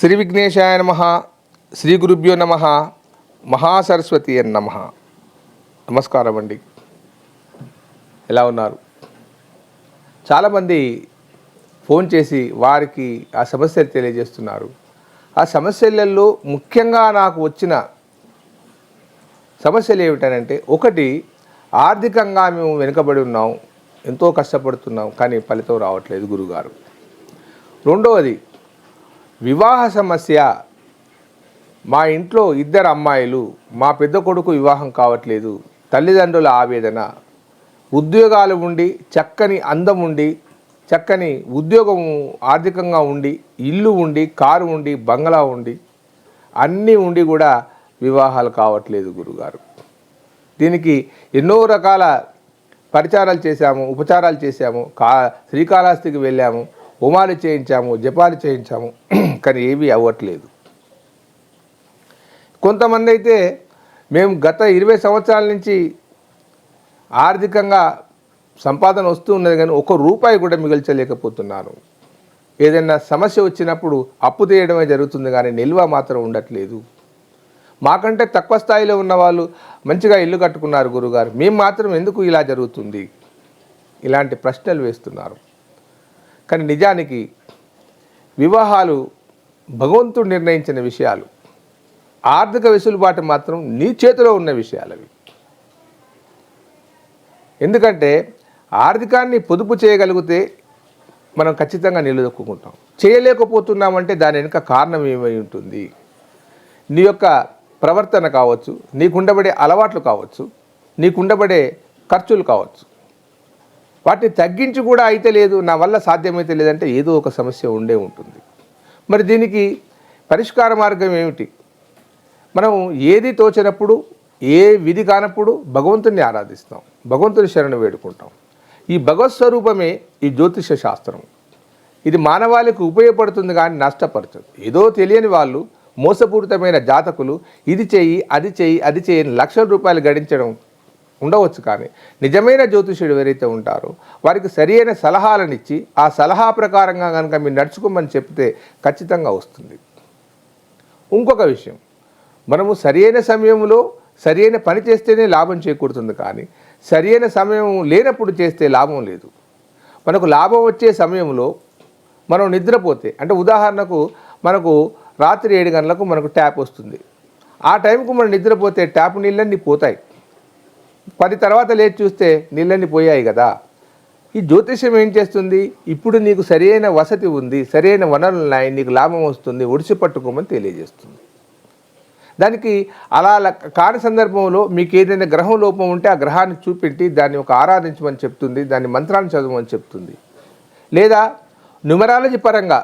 శ్రీ విఘ్నేశాయ నమ శ్రీ గురుభ్యో నమ మహాసరస్వతి అని నమ. నమస్కారం అండి. ఎలా ఉన్నారు? చాలామంది ఫోన్ చేసి వారికి ఆ సమస్యలు తెలియజేస్తున్నారు. ఆ సమస్యలలో ముఖ్యంగా నాకు వచ్చిన సమస్యలు ఏమిటనంటే ఒకటి ఆర్థికంగా మేము వెనుకబడి ఉన్నాం ఎంతో కష్టపడుతున్నాం కానీ ఫలితం రావట్లేదు గురుగారు. రెండవది వివాహ సమస్య. మా ఇంట్లో ఇద్దరు అమ్మాయిలు మా పెద్ద కొడుకు వివాహం కావట్లేదు. తల్లిదండ్రుల ఆవేదన. ఉద్యోగాలు ఉండి చక్కని అందం ఉండి చక్కని ఉద్యోగం ఆర్థికంగా ఉండి ఇల్లు ఉండి కారు ఉండి బంగ్లా ఉండి అన్నీ ఉండి కూడా వివాహాలు కావట్లేదు గురుగారు. దీనికి ఎన్నో రకాల పరిచారాలు చేశాము ఉపచారాలు చేశాము కా శ్రీకాళహస్తికి వెళ్ళాము. హోమాలు చేయించాము జపాలు చేయించాము కానీ ఏమీ అవ్వట్లేదు. కొంతమంది అయితే మేము గత ఇరవై సంవత్సరాల నుంచి ఆర్థికంగా సంపాదన వస్తూ ఉన్నది కానీ ఒక్క రూపాయి కూడా మిగల్చలేకపోతున్నాను ఏదైనా సమస్య వచ్చినప్పుడు అప్పు తీయడమే జరుగుతుంది కానీ నిల్వ మాత్రం ఉండట్లేదు. మాకంటే తక్కువ స్థాయిలో ఉన్న వాళ్ళు మంచిగా ఇల్లు కట్టుకున్నారు గురుగారు. మేము మాత్రం ఎందుకు ఇలా జరుగుతుంది? ఇలాంటి ప్రశ్నలు వేస్తున్నారు. కానీ నిజానికి వివాహాలు భగవంతుడు నిర్ణయించిన విషయాలు ఆర్థిక వెసులుబాటు మాత్రం నీ చేతిలో ఉన్న విషయాలు అవి. ఎందుకంటే ఆర్థికాన్ని పొదుపు చేయగలిగితే మనం ఖచ్చితంగా నిలదొక్కుంటాం చేయలేకపోతున్నామంటే దాని వెనుక కారణం ఏమై ఉంటుంది? నీ యొక్క ప్రవర్తన కావచ్చు నీకుండబడే అలవాట్లు కావచ్చు నీకుండబడే ఖర్చులు కావచ్చు. వాటిని తగ్గించి కూడా అయితే లేదు నా వల్ల సాధ్యమైతే లేదంటే ఏదో ఒక సమస్య ఉండే ఉంటుంది. మరి దీనికి పరిష్కార మార్గం ఏమిటి? మనం ఏది తోచినప్పుడు ఏ విధి కానప్పుడు భగవంతుని ఆరాధిస్తాం భగవంతుని శరణ వేడుకుంటాం. ఈ భగవత్ స్వరూపమే ఈ జ్యోతిష శాస్త్రం. ఇది మానవాళికి ఉపయోగపడుతుంది కానీ నష్టపడుతుంది ఏదో తెలియని వాళ్ళు మోసపూరితమైన జాతకులు ఇది చేయి అది చేయి అది చేయని లక్షల రూపాయలు గడించడం ఉండవచ్చు కానీ నిజమైన జ్యోతిషుడు ఎవరైతే ఉంటారో వారికి సరియైన సలహాలను ఇచ్చి ఆ సలహా ప్రకారంగా కనుక మీరు నడుచుకోమని చెప్తే ఖచ్చితంగా వస్తుంది. ఇంకొక విషయం. మనము సరియైన సమయంలో సరియైన పని చేస్తేనే లాభం చేకూరుతుంది కానీ సరి అయిన సమయం లేనప్పుడు చేస్తే లాభం లేదు. మనకు లాభం వచ్చే సమయంలో మనం నిద్రపోతే అంటే ఉదాహరణకు మనకు రాత్రి ఏడు గంటలకు మనకు ట్యాప్ వస్తుంది. ఆ టైంకు మనం నిద్రపోతే ట్యాప్ నీళ్ళన్నీ పోతాయి. పది తర్వాత లేచి చూస్తే నీళ్ళన్నీ పోయాయి కదా. ఈ జ్యోతిష్యం ఏం చేస్తుంది? ఇప్పుడు నీకు సరైన వసతి ఉంది సరైన వనరులు ఉన్నాయి నీకు లాభం వస్తుంది ఒడిసి పట్టుకోమని తెలియజేస్తుంది. దానికి అలా కాని సందర్భంలో మీకు ఏదైనా గ్రహం లోపం ఉంటే ఆ గ్రహాన్ని చూపెట్టి దాన్ని ఒక ఆరాధించమని చెప్తుంది దాన్ని మంత్రాన్ని చదవమని చెప్తుంది. లేదా న్యూమరాలజీ పరంగా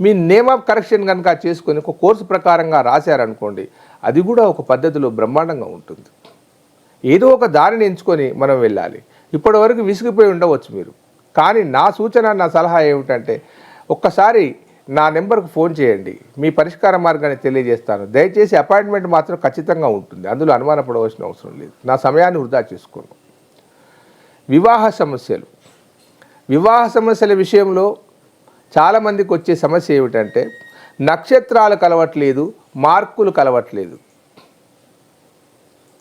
మీ నేమ్ ఆఫ్ కరెక్షన్ కనుక చేసుకొని ఒక కోర్సు ప్రకారంగా రాశారనుకోండి అది కూడా ఒక పద్ధతిలో బ్రహ్మాండంగా ఉంటుంది. ఏదో ఒక దారిని ఎంచుకొని మనం వెళ్ళాలి. ఇప్పటి వరకు విసిగిపోయి ఉండవచ్చు మీరు. కానీ నా సూచన నా సలహా ఏమిటంటే ఒక్కసారి నా నెంబర్కు ఫోన్ చేయండి. మీ పరిష్కార మార్గాన్ని తెలియజేస్తాను. దయచేసి అపాయింట్మెంట్ మాత్రం ఖచ్చితంగా ఉంటుంది. అందులో అనుమానపడవలసిన అవసరం లేదు. నా సమయాన్ని వృధా చేసుకోను వివాహ సమస్యలు. వివాహ సమస్యల విషయంలో చాలామందికి వచ్చే సమస్య ఏమిటంటే నక్షత్రాలు కలవట్లేదు మార్కులు కలవట్లేదు.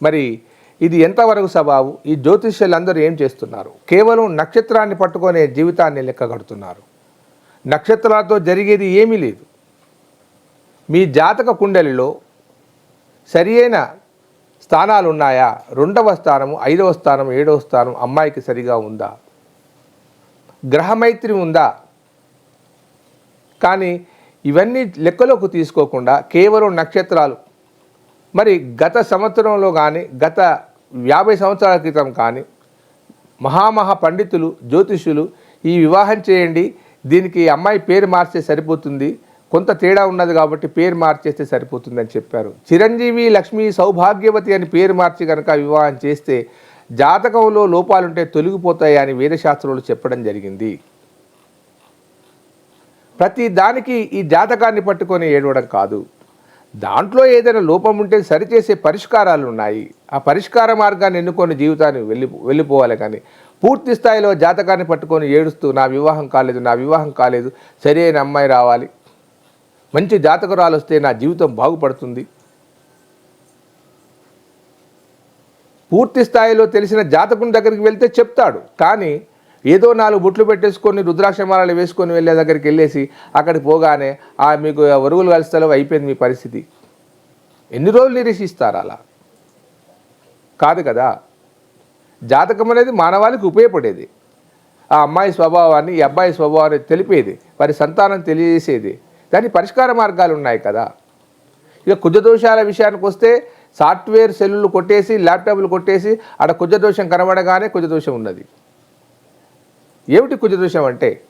మరి ఇది ఎంతవరకు సబావు ఈ జ్యోతిష్యులందరూ ఏం చేస్తున్నారు? కేవలం నక్షత్రాన్ని పట్టుకునే జీవితాన్ని లెక్క కడుతున్నారు. నక్షత్రాలతో జరిగేది ఏమీ లేదు. మీ జాతక కుండలిలో సరియైన స్థానాలు ఉన్నాయా రెండవ స్థానము ఐదవ స్థానం ఏడవ స్థానం అమ్మాయికి సరిగా ఉందా? గ్రహమైత్రి ఉందా? కానీ ఇవన్నీ లెక్కలోకి తీసుకోకుండా కేవలం నక్షత్రాలు. మరి గత సంవత్సరంలో కానీ గత యాభై సంవత్సరాల క్రితం కానీ మహామహా పండితులు జ్యోతిష్యులు ఈ వివాహం చేయండి. దీనికి అమ్మాయి పేరు మార్చే సరిపోతుంది. కొంత తేడా ఉన్నది కాబట్టి పేరు మార్చేస్తే సరిపోతుందని చెప్పారు. చిరంజీవి లక్ష్మి సౌభాగ్యవతి అని పేరు మార్చి కనుక వివాహం చేస్తే జాతకంలో లోపాలుంటే తొలగిపోతాయి అని వేదశాస్త్రంలో చెప్పడం జరిగింది. ప్రతి దానికి ఈ జాతకాన్ని పట్టుకొని ఏడవడం కాదు. దాంట్లో ఏదైనా లోపం ఉంటే సరిచేసే పరిష్కారాలు ఉన్నాయి. ఆ పరిష్కార మార్గాన్ని ఎన్నుకొని జీవితాన్ని వెళ్ళి వెళ్ళిపోవాలి కానీ పూర్తి స్థాయిలో జాతకాన్ని పట్టుకొని ఏడుస్తూ నా వివాహం కాలేదు నా వివాహం కాలేదు సరైన అమ్మాయి రావాలి. మంచి జాతకురాలు వస్తే నా జీవితం బాగుపడుతుంది. పూర్తి స్థాయిలో తెలిసిన జాతకుని దగ్గరికి వెళ్తే చెప్తాడు. కానీ ఏదో నాలుగు బుట్లు పెట్టేసుకొని రుద్రాక్షమాలలు వేసుకొని వెళ్ళే దగ్గరికి వెళ్ళేసి అక్కడికి పోగానే ఆ మీకు ఒరుగులు కలుస్తాలో అయిపోయింది మీ పరిస్థితి. ఎన్ని రోజులు నిరీక్షిస్తారు అలా? కాదు కదా. జాతకం అనేది మానవాళికి ఉపయోగపడేది. ఆ అమ్మాయి స్వభావాన్ని ఈ అబ్బాయి స్వభావాన్ని తెలిపేది వారి సంతానం తెలియజేసేది. దానికి పరిష్కార మార్గాలు ఉన్నాయి కదా. ఇక కుజదోషాల విషయానికి వస్తే సాఫ్ట్వేర్ సెల్లులు కొట్టేసి ల్యాప్టాప్లు కొట్టేసి ఆడ కుజదోషం కనబడగానే కుజదోషం ఉన్నది. ఏమిటి కుజదోషం అంటే?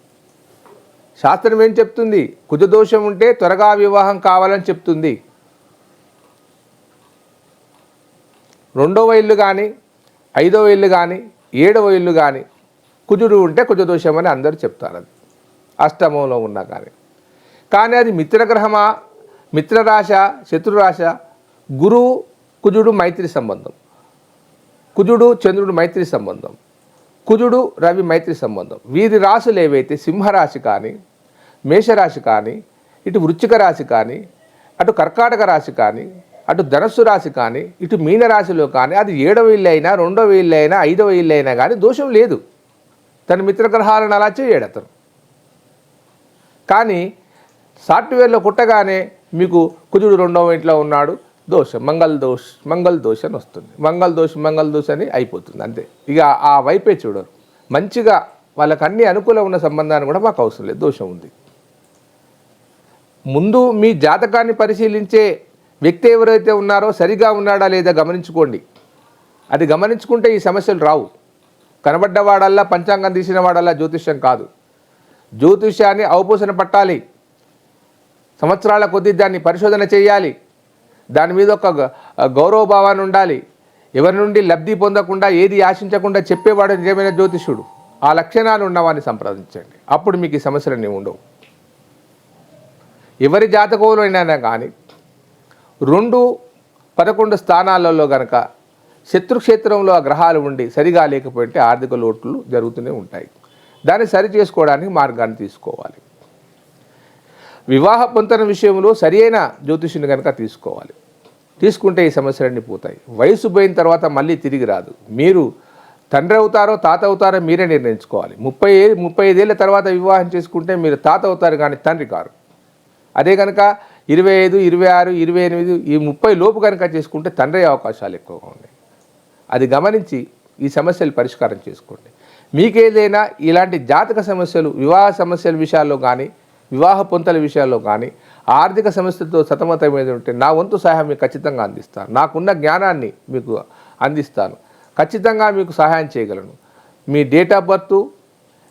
శాస్త్రం ఏం చెప్తుంది? కుజదోషం ఉంటే త్వరగా వివాహం కావాలని చెప్తుంది. రెండవ ఇల్లు కానీ ఐదవ ఇల్లు కానీ ఏడవ ఇల్లు కానీ కుజుడు ఉంటే కుజదోషం అని అందరూ చెప్తారు అది. అష్టమంలో ఉన్నా కానీ కానీ అది మిత్రగ్రహమా మిత్రరాశ శత్రురాశ గురువు కుజుడు మైత్రి సంబంధం. కుజుడు చంద్రుడు మైత్రి సంబంధం. కుజుడు రవి మైత్రి సంబంధం. వీరి రాశులు ఏవైతే సింహరాశి కానీ మేషరాశి కానీ ఇటు వృచ్చిక రాశి కానీ అటు కర్కాటక రాశి కానీ అటు ధనస్సు రాశి కానీ ఇటు మీనరాశిలో కానీ అది ఏడవ ఇల్లు అయినా రెండవ ఇల్లు అయినా ఐదవ ఇల్లు అయినా కానీ దోషం లేదు. తన మిత్రగ్రహాలను అలా చేయడు అతను. కానీ సాఫ్ట్వేర్లో కుట్టగానే మీకు కుజుడు రెండవ ఇంట్లో ఉన్నాడు దోషం మంగళ దోష్ మంగళ దోష్ అని వస్తుంది. మంగళ దోష్ మంగళ దోష అని అయిపోతుంది అంతే. ఇక ఆ వైపే చూడరు. మంచిగా వాళ్ళకి అన్ని అనుకూలం ఉన్న సంబంధాన్ని కూడా మాకు అవసరం లేదు దోషం ఉంది. ముందు మీ జాతకాన్ని పరిశీలించే వ్యక్తి ఎవరైతే ఉన్నారో సరిగా ఉన్నాడా లేదా గమనించుకోండి. అది గమనించుకుంటే ఈ సమస్యలు రావు. కనబడ్డవాడల్లా పంచాంగం తీసిన వాడల్లా జ్యోతిష్యం కాదు. జ్యోతిష్యాన్ని అవపోసన పట్టాలి. సంవత్సరాల కొద్దీ దాన్ని పరిశోధన చేయాలి. దాని మీద ఒక గ- గౌరవ భావాన్ని ఉండాలి. ఎవరి నుండి లబ్ధి పొందకుండా ఏది ఆశించకుండా చెప్పేవాడు నిజమైన జ్యోతిష్యుడు. ఆ లక్షణాలు ఉన్నవాడిని సంప్రదించండి. అప్పుడు మీకు ఈ సమస్యలన్నీ ఉండవు. ఎవరి జాతకంలో అయినా కానీ రెండు పదకొండు స్థానాలలో గనక శత్రుక్షేత్రంలో ఆ గ్రహాలు ఉండి సరిగా లేకపోతే ఆర్థిక లోట్లు జరుగుతూనే ఉంటాయి. దాన్ని సరి చేసుకోవడానికి మార్గాన్ని తీసుకోవాలి. వివాహ పొంతన విషయంలో సరియైన జ్యోతిషుని కనుక తీసుకోవాలి. తీసుకుంటే ఈ సమస్యలన్నీ పోతాయి. వయసు పోయిన తర్వాత మళ్ళీ తిరిగి రాదు. మీరు తండ్రి అవుతారో తాత అవుతారో మీరే నిర్ణయించుకోవాలి. ముప్పై ఏ ముప్పై ఐదేళ్ళ తర్వాత వివాహం చేసుకుంటే మీరు తాత అవుతారు కానీ తండ్రి కారు. అదే కనుక ఇరవై ఐదు ఇరవై ఆరు ఇరవై ఎనిమిది ఈ ముప్పై లోపు కనుక చేసుకుంటే తండ్రి అవకాశాలు ఎక్కువగా ఉన్నాయి. అది గమనించి ఈ సమస్యలు పరిష్కారం చేసుకోండి. మీకేదైనా ఇలాంటి జాతక సమస్యలు వివాహ సమస్యల విషయాల్లో కానీ వివాహ పొంతల విషయాల్లో కానీ ఆర్థిక సమస్యలతో సతమతమైన ఉంటే నా వంతు సహాయం మీకు ఖచ్చితంగా అందిస్తాను. నాకున్న జ్ఞానాన్ని మీకు అందిస్తాను. ఖచ్చితంగా మీకు సహాయం చేయగలను. మీ డేట్ ఆఫ్ బర్త్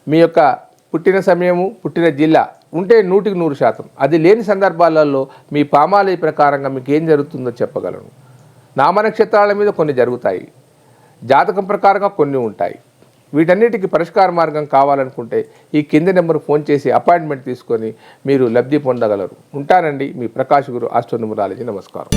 మీ యొక్క పుట్టిన సమయము పుట్టిన జిల్లా ఉంటే నూటికి నూరు శాతం. అది లేని సందర్భాలలో మీ పామాలయ ప్రకారంగా మీకు ఏం జరుగుతుందో చెప్పగలను. నామనక్షత్రాల మీద కొన్ని జరుగుతాయి. జాతకం ప్రకారంగా కొన్ని ఉంటాయి. వీటన్నిటికీ పరిష్కార మార్గం కావాలనుకుంటే ఈ కింది నెంబర్ ఫోన్ చేసి అపాయింట్మెంట్ తీసుకొని మీరు లబ్ధి పొందగలరు. ఉంటానండి మీ ప్రకాష్ గురు ఆస్ట్రోనుమరాలజీ నమస్కారం.